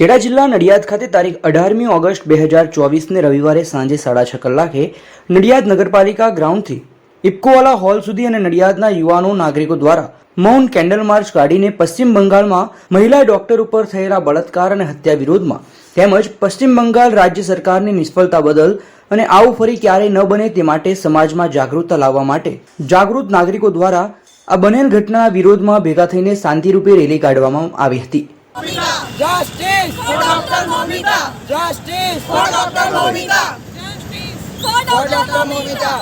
ખેડા જિલ્લા નડિયાદ ખાતે તારીખ અઢારમી ઓગસ્ટ બે હજાર ચોવીસને રવિવારે સાંજે સાડા છ કલાકે નડિયાદ નગરપાલિકા ગ્રાઉન્ડથી ઇપકોવાલા હોલ સુધી અને નડિયાદના યુવાનો નાગરિકો દ્વારા મૌન કેન્ડલ માર્ચ કાઢીને પશ્ચિમ બંગાળમાં મહિલા ડોક્ટર ઉપર થયેલા બળાત્કાર અને હત્યા વિરોધમાં તેમજ પશ્ચિમ બંગાળ રાજ્ય સરકારની નિષ્ફળતા બદલ અને આવું ફરી ક્યારેય ન બને તે માટે સમાજમાં જાગૃતતા લાવવા માટે જાગૃત નાગરિકો દ્વારા આ બનેલ ઘટનાના વિરોધમાં ભેગા થઈને શાંતિરૂપે રેલી કાઢવામાં આવી હતી. Justice for Dr. Momita. Justice for Dr. Momita. For Dr. Momita.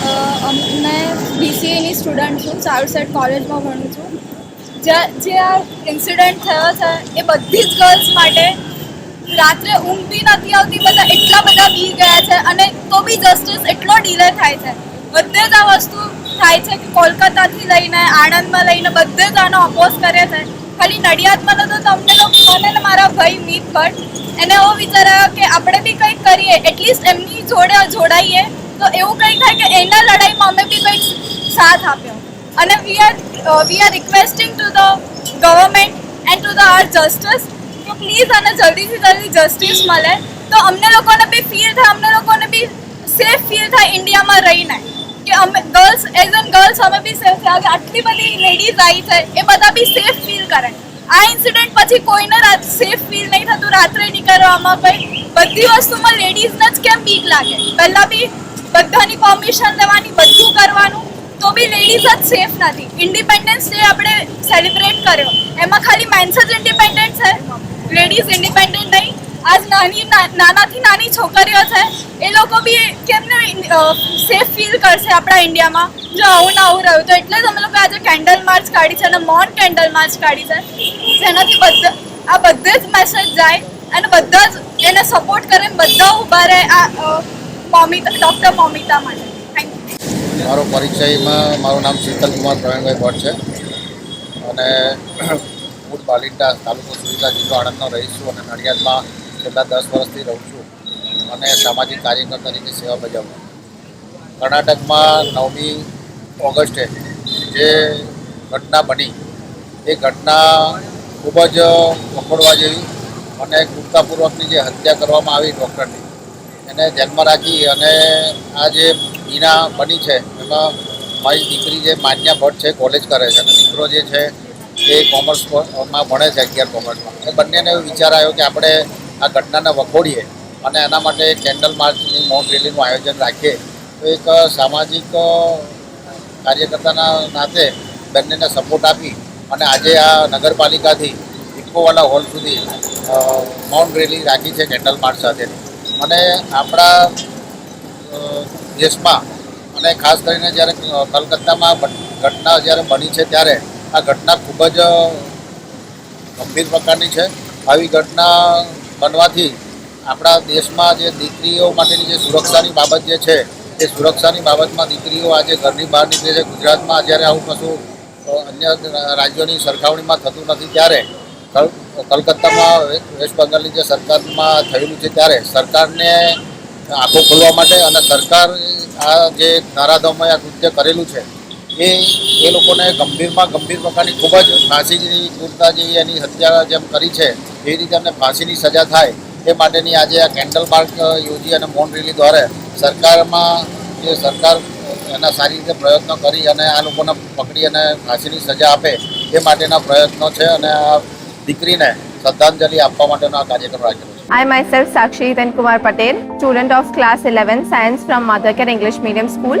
અ, અમ- મેં બીસીએની સ્ટુડન્ટ છું ચારુસેટ કોલેજમાં ભણું છું જે જે આ ઇન્સિડન્ટ થયો છે એ બધી જ ગર્લ્સ માટે રાત્રે ઊંઘ બી નથી આવતી બધા એટલા બધા બી ગયા છે અને તો બી જસ્ટિસ એટલો ડીલે થાય છે બધે જ આ વસ્તુ થાય છે કે કોલકાતાથી લઈને, આણંદમાં લઈને બધે જ આનો અપોઝ કરે છે. ખાલી નડિયાદમાં તો તમને લોકો મને મારા ભાઈ મીત ભટ્ટ એને એવો વિચાર કે આપણે બી કંઈક કરીએ એટલીસ્ટ એમની જોડે જોડાઈએ. તો એવું કંઈક થાય કે એના લડાઈમાં અમે બી કંઈક સાથ આપ્યો. અને we are we are requesting to the government and to the are justice કે પ્લીઝ આને જલ્દીથી જલ્દી જસ્ટિસ મળે. તો અમને લોકોને બી ફીલ થાય, અમને લોકોને બી સેફ ફીલ થાય ઇન્ડિયામાં રહીને. અમે ગર્લ્સ એઝ એન ગર્લ્સ અમે બી સેફ થયા આટલી બધી લેડીઝ આવી છે, એ બધા બી સેફ ફીલ કરે. આ ઇન્સિડન્ટ પછી કોઈને રાત સેફ ફીલ નહીં થતું, રાત્રે નીકળવામાં કંઈ બધી વસ્તુમાં લેડીઝને જ કેમ બીક લાગે? પહેલાં બી બધાની પરમિશન લેવાની બધું કરવાનું, તો બી લેડીઝ જ સેફ નથી. ઇન્ડિપેન્ડન્સ ડે આપણે સેલિબ્રેટ કર્યો. એમાં ખાલી મેન્સ જ ઇન્ડિપેન્ડન્ટ છે. લેડીઝ ઇન્ડિપેન્ડન્ટ નહીં. આજ નાની નાનાથી નાની છોકરીઓ છે, એ લોકો બી કેમને સેફ ફીલ કરશે આપણા ઇન્ડિયામાં? જો આવું ના આવું રહ્યું, તો એટલે અમે લોકો આજે કેન્ડલ માર્ચ કાઢી છે અને મોન કેન્ડલ માર્ચ કાઢી છે. જેનાથી બધા, આ બધે જ મેસેજ જાય અને બધા જ એને સપોર્ટ કરે બધા ઊભા રહે આ મોમિતા ડૉક્ટર મોમિતા માટે. થેન્ક યુ મારો પરિચયમાં મારું નામ શીતલ કુમાર પ્રવીણભાઈ ભટ્ટ છે. અને હું બાલિંડા તાલુકો સુવિધા જિલ્લો આણંદનો રહીશ છું અને નડિયાદમાં છેલ્લા દસ વર્ષથી રહું છું અને સામાજિક કાર્યકર તરીકે સેવા બજાવું કર્ણાટકમાં નવમી ઓગસ્ટે જે ઘટના બની, એ ઘટના ખૂબ જ વખોડવા જેવી અને કૃતાપૂર્વકની જે હત્યા કરવામાં આવી ડૉક્ટરની, એને ધ્યાનમાં રાખી અને આ જે બીના બની છે, એમાં મારી દીકરી જે માન્યા ભટ્ટ છે, કોલેજ કરે છે અને દીકરો જે છે, એ કોમર્સમાં ભણે છે, અગિયાર કોમર્સમાં. એ બંનેને એવો વિચાર આવ્યો કે આપણે આ ઘટનાને વખોડીએ અને એના માટે કેન્ડલ માર્ચની મૌન રેલીનું આયોજન રાખીએ, તો એક સામાજિક કાર્યકર્તાના નાતે બંનેને સપોર્ટ આપી અને આજે આ નગરપાલિકાથી ઇકોવાલા હોલ સુધી મૌન રેલી રાખી છે કેન્ડલ માર્ચ સાથેની અને આપણા દેશમાં અને ખાસ કરીને જ્યારે કલકત્તામાં ઘટના જ્યારે બની છે ત્યારે આ ઘટના ખૂબ જ ગંભીર પ્રકારની છે. આવી ઘટના બનવાથી આપણા દેશમાં જે દીકરીઓ માટેની જે સુરક્ષાની બાબત જે છે, એ સુરક્ષાની બાબતમાં દીકરીઓ આજે ઘરની બહાર નીકળે છે. ગુજરાતમાં જ્યારે આવું કશું અન્ય રાજ્યોની સરખામણીમાં થતું નથી ત્યારે, કલ- કલકત્તામાં વેસ્ટ બંગાળની જે સરકારમાં થયેલું છે ત્યારે સરકારને આંખો ખોલવા માટે અને સરકાર આ જે નારાધમય આ કૃત્ય કરેલું છે એ એ લોકોને ગંભીરમાં ગંભીર પ્રકારની ખૂબ જ ફાંસીની જે એની હત્યા જેમ કરી છે એ રીતે એમને ફાંસીની સજા થાય એ માટેની આજે આ કેન્ડલ માર્ક યોજી અને મૌન રેલી દ્વારા સરકારમાં જે સરકાર એના સારી રીતે પ્રયત્નો કરી અને આ લોકોને પકડી અને ફાંસીની સજા આપે એ માટેના પ્રયત્નો છે અને આ દીકરીને શ્રદ્ધાંજલિ આપવા માટેનો આ કાર્યક્રમ રાખેલો છે I myself Sakshi Hitan Kumar Patel, student of class 11 science from Mothercare English Medium School.